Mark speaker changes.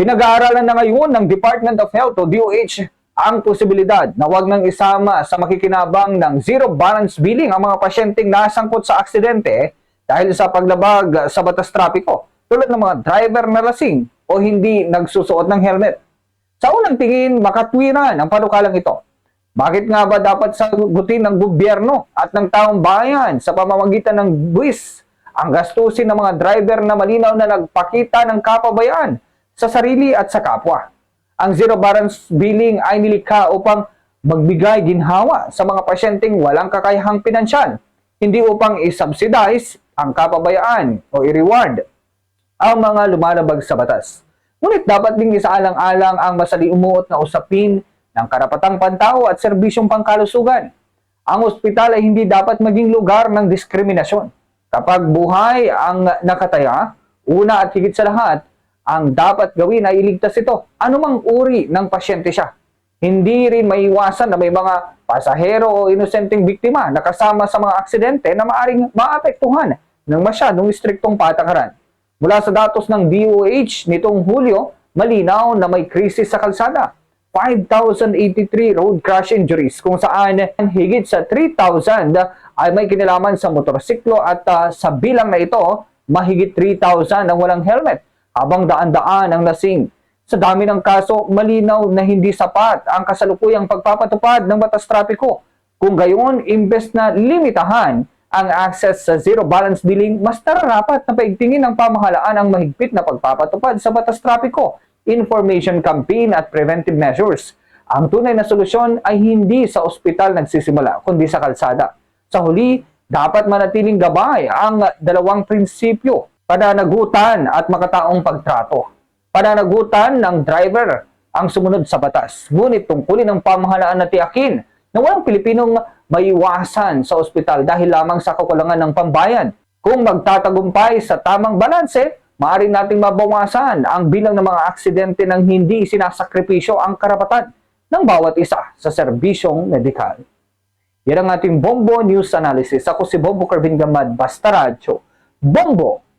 Speaker 1: Pinag-aaralan na ngayon ng Department of Health o DOH ang posibilidad na wag nang isama sa makikinabang ng zero balance billing ang mga pasyenteng nasangkot sa aksidente dahil sa paglabag sa batas trapiko tulad ng mga driver na lasing o hindi nagsusuot ng helmet. Sa unang tingin, makatwiran ang panukalang ito. Bakit nga ba dapat sagutin ng gobyerno at ng taong bayan sa pamamagitan ng buwis ang gastusin ng mga driver na malinaw na nagpakita ng kapabayaan sa sarili at sa kapwa? Ang zero balance billing ay nilikha upang magbigay ginhawa sa mga pasyenteng walang kakayahang pinansyal, hindi upang i-subsidize ang kapabayaan o i-reward ang mga lumalabag sa batas. Ngunit dapat ding isaalang-alang ang masaliumuot na usapin ng karapatang pantao at serbisyong pangkalusugan. Ang ospital ay hindi dapat maging lugar ng diskriminasyon. Kapag buhay ang nakataya, una at higit sa lahat, ang dapat gawin ay iligtas ito, anumang uri ng pasyente siya. Hindi rin maiwasan na may mga pasahero o inosenteng biktima na kasama sa mga aksidente na maaring maapektuhan ng masyadong istriktong patakaran. Mula sa datos ng DOH nitong Hulyo, malinaw na may krisis sa kalsada. 5,083 road crash injuries kung saan higit sa 3,000 ay may kinalaman sa motorsiklo at ah, sa bilang na ito, mahigit 3,000 ang walang helmet habang daan-daan ang lasing. Sa dami ng kaso, malinaw na hindi sapat ang kasalukuyang pagpapatupad ng batas trapiko. Kung gayon, imbes na limitahan ang access sa zero balance billing, mas nararapat na paigtingin ng pamahalaan ang mahigpit na pagpapatupad sa batas trapiko, information campaign at preventive measures. Ang tunay na solusyon ay hindi sa ospital nagsisimula, kundi sa kalsada. Sa huli, dapat manatiling gabay ang dalawang prinsipyo, pananagutan at makataong pagtrato. Pananagutan ng driver ang sumunod sa batas. Ngunit tungkulin ng pamahalaan na tiyakin na walang Pilipinong maiwasan sa ospital dahil lamang sa kakulangan ng pambayan. Kung magtatagumpay sa tamang balanse, maaari nating mabawasan ang bilang ng mga aksidente ng hindi sinasakripisyo ang karapatan ng bawat isa sa serbisyong medikal. Yan ang ating Bombo News Analysis. Ako si Bombo Carvin Gamad, Basta Radyo. Bombo!